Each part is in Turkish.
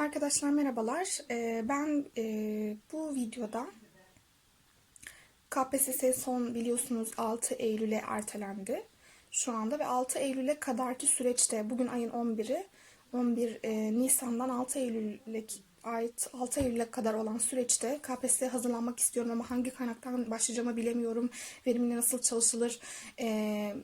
Arkadaşlar merhabalar. Ee, ben e, bu videoda KPSS son biliyorsunuz 6 Eylül'e ertelendi şu anda ve 6 Eylül'e kadarki süreçte bugün ayın 11'i 11 e, Nisan'dan 6 Eylül'e ait 6 Eylül'e kadar olan süreçte KPSS'ye hazırlanmak istiyorum ama hangi kaynaktan başlayacağımı bilemiyorum. Verimli nasıl çalışılır? E,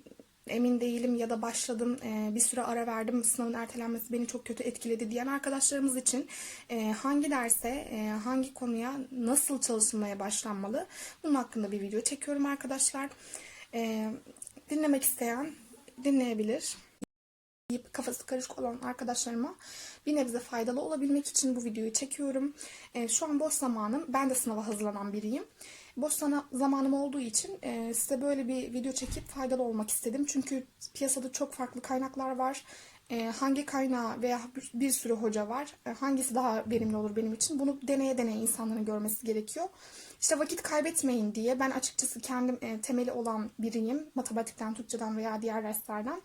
emin değilim ya da başladım e, bir süre ara verdim sınavın ertelenmesi beni çok kötü etkiledi diyen arkadaşlarımız için e, hangi derse e, hangi konuya nasıl çalışılmaya başlanmalı bunun hakkında bir video çekiyorum arkadaşlar. Dinlemek isteyen dinleyebilir. Deyip kafası karışık olan arkadaşlarıma bir nebze faydalı olabilmek için bu videoyu çekiyorum. Şu an boş zamanım. Ben de sınava hazırlanan biriyim. Boş sana zamanım olduğu için e, size böyle bir video çekip faydalı olmak istedim. Çünkü piyasada çok farklı kaynaklar var. E, hangi kaynağı veya bir, bir sürü hoca var. E, hangisi daha verimli olur benim için? Bunu deneye deneye insanların görmesi gerekiyor. İşte vakit kaybetmeyin diye ben açıkçası kendim e, temeli olan biriyim. Matematikten, Türkçeden veya diğer derslerden.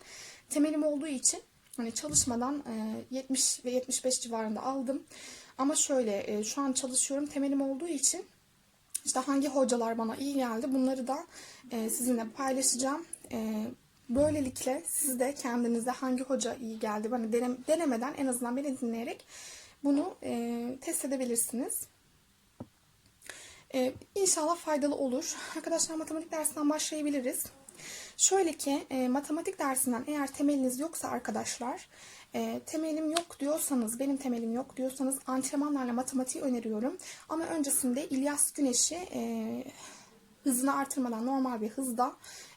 Temelim olduğu için hani çalışmadan e, 70 ve 75 civarında aldım. Ama şöyle e, şu an çalışıyorum temelim olduğu için işte hangi hocalar bana iyi geldi bunları da e, sizinle paylaşacağım. E, böylelikle siz de kendinize hangi hoca iyi geldi bana denem, denemeden en azından beni dinleyerek bunu e, test edebilirsiniz. E, inşallah faydalı olur. Arkadaşlar matematik dersinden başlayabiliriz. Şöyle ki e, matematik dersinden eğer temeliniz yoksa arkadaşlar e, temelim yok diyorsanız, benim temelim yok diyorsanız antrenmanlarla matematiği öneriyorum. Ama öncesinde İlyas Güneş'i e, hızını artırmadan normal bir hızda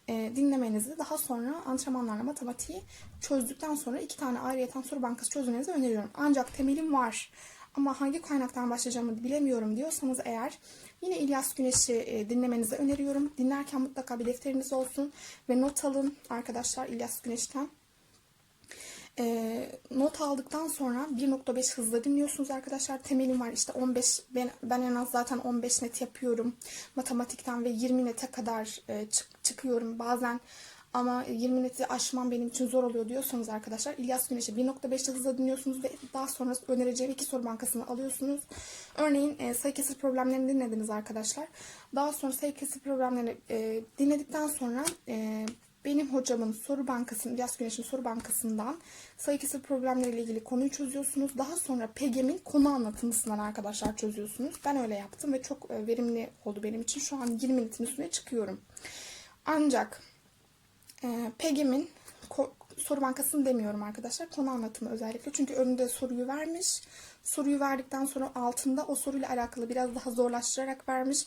e, dinlemenizi daha sonra antrenmanlarla matematiği çözdükten sonra iki tane ayrıyeten soru bankası çözmenizi öneriyorum. Ancak temelim var ama hangi kaynaktan başlayacağımı bilemiyorum diyorsanız eğer yine İlyas Güneş'i e, dinlemenizi öneriyorum. Dinlerken mutlaka bir defteriniz olsun ve not alın arkadaşlar İlyas Güneş'ten. E, not aldıktan sonra 1.5 hızla dinliyorsunuz arkadaşlar. Temelim var işte 15 ben, ben en az zaten 15 net yapıyorum matematikten ve 20 nete kadar e, çık, çıkıyorum. Bazen ama 20 neti aşmam benim için zor oluyor diyorsanız arkadaşlar İlyas Güneş'i 1.5 hızla dinliyorsunuz ve daha sonra önereceğim iki soru bankasını alıyorsunuz. Örneğin e, sayı kesir problemlerini dinlediniz arkadaşlar. Daha sonra sayı kesir problemlerini e, dinledikten sonra e, benim hocamın soru bankasının, İlyas Güneş'in soru bankasından sayı problemleriyle ilgili konuyu çözüyorsunuz. Daha sonra PEGEM'in konu anlatımısından arkadaşlar çözüyorsunuz. Ben öyle yaptım ve çok e, verimli oldu benim için. Şu an 20 netin üstüne çıkıyorum. Ancak e, PEGEM'in soru bankasını demiyorum arkadaşlar. Konu anlatımı özellikle. Çünkü önünde soruyu vermiş. Soruyu verdikten sonra altında o soruyla alakalı biraz daha zorlaştırarak vermiş.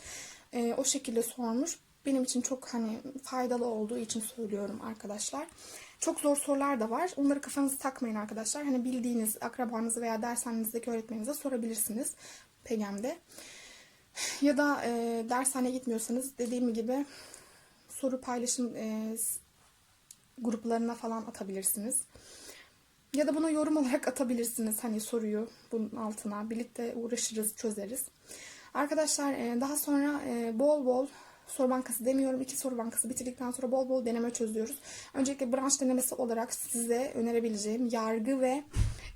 E, o şekilde sormuş. Benim için çok hani faydalı olduğu için söylüyorum arkadaşlar. Çok zor sorular da var. Onları kafanızı takmayın arkadaşlar. Hani bildiğiniz akrabanızı veya dershanenizdeki öğretmeninize sorabilirsiniz PEGEM'de. Ya da e, dershaneye gitmiyorsanız dediğim gibi soru paylaşım e, gruplarına falan atabilirsiniz. Ya da buna yorum olarak atabilirsiniz hani soruyu bunun altına. Birlikte uğraşırız, çözeriz. Arkadaşlar e, daha sonra e, bol bol soru bankası demiyorum. iki soru bankası bitirdikten sonra bol bol deneme çözüyoruz. Öncelikle branş denemesi olarak size önerebileceğim yargı ve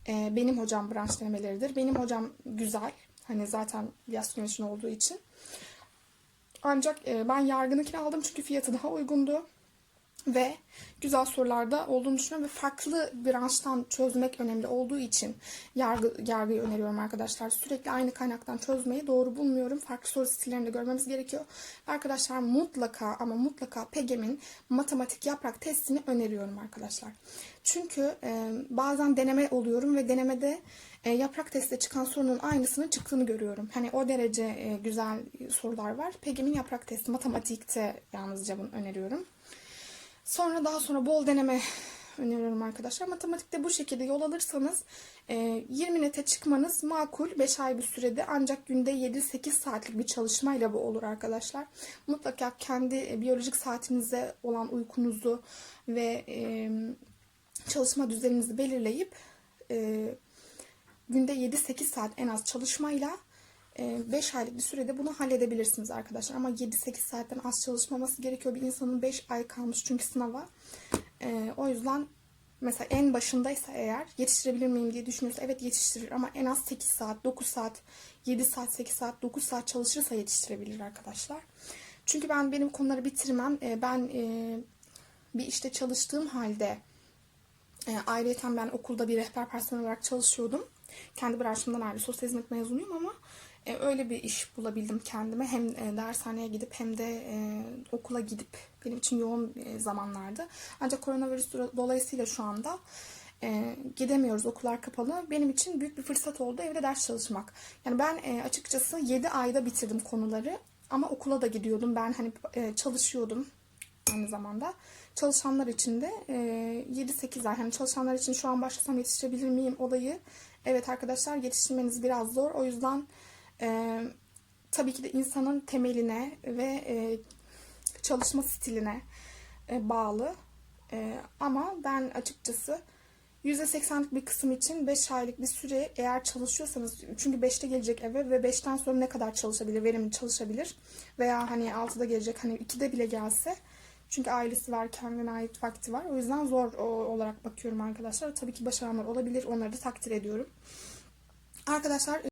e, benim hocam branş denemeleridir. Benim hocam güzel. Hani zaten yaz güneşin olduğu için. Ancak e, ben yargınınkini aldım çünkü fiyatı daha uygundu ve güzel sorularda olduğunu düşünüyorum ve farklı branştan çözmek önemli olduğu için yargı, yargıyı öneriyorum arkadaşlar. Sürekli aynı kaynaktan çözmeyi doğru bulmuyorum. Farklı soru stillerini de görmemiz gerekiyor. Arkadaşlar mutlaka ama mutlaka PEGEM'in matematik yaprak testini öneriyorum arkadaşlar. Çünkü e, bazen deneme oluyorum ve denemede e, yaprak testte çıkan sorunun aynısının çıktığını görüyorum. Hani o derece e, güzel sorular var. PEGEM'in yaprak testi matematikte yalnızca bunu öneriyorum. Sonra daha sonra bol deneme öneriyorum arkadaşlar. Matematikte bu şekilde yol alırsanız 20 e, nete çıkmanız makul 5 ay bir sürede ancak günde 7-8 saatlik bir çalışmayla bu olur arkadaşlar. Mutlaka kendi e, biyolojik saatinize olan uykunuzu ve e, çalışma düzeninizi belirleyip günde 7-8 saat en az çalışmayla 5 aylık bir sürede bunu halledebilirsiniz arkadaşlar. Ama 7-8 saatten az çalışmaması gerekiyor. Bir insanın 5 ay kalmış çünkü sınava. O yüzden mesela en başındaysa eğer yetiştirebilir miyim diye düşünüyorsa evet yetiştirir ama en az 8 saat, 9 saat, 7 saat, 8 saat, 9 saat çalışırsa yetiştirebilir arkadaşlar. Çünkü ben benim konuları bitirmem. e, Ben e, bir işte çalıştığım halde e, ayrıca ben okulda bir rehber personel olarak çalışıyordum. Kendi branşımdan ayrı sosyal hizmet mezunuyum ama e, öyle bir iş bulabildim kendime. Hem e, dershaneye gidip hem de e, okula gidip benim için yoğun e, zamanlardı. Ancak koronavirüs do- dolayısıyla şu anda e, gidemiyoruz. Okullar kapalı. Benim için büyük bir fırsat oldu evde ders çalışmak. Yani ben e, açıkçası 7 ayda bitirdim konuları. Ama okula da gidiyordum. Ben hani e, çalışıyordum aynı zamanda. Çalışanlar için de e, 7-8 ay. Hani çalışanlar için şu an başlasam yetiştirebilir miyim olayı. Evet arkadaşlar yetiştirmeniz biraz zor. O yüzden e, tabii ki de insanın temeline ve e, çalışma stiline e, bağlı. E, ama ben açıkçası %80'lik bir kısım için 5 aylık bir süre eğer çalışıyorsanız çünkü 5'te gelecek eve ve 5'ten sonra ne kadar çalışabilir, verimli çalışabilir veya hani 6'da gelecek hani 2'de bile gelse çünkü ailesi var, kendine ait vakti var. O yüzden zor olarak bakıyorum arkadaşlar. Tabii ki başaranlar olabilir. Onları da takdir ediyorum. Arkadaşlar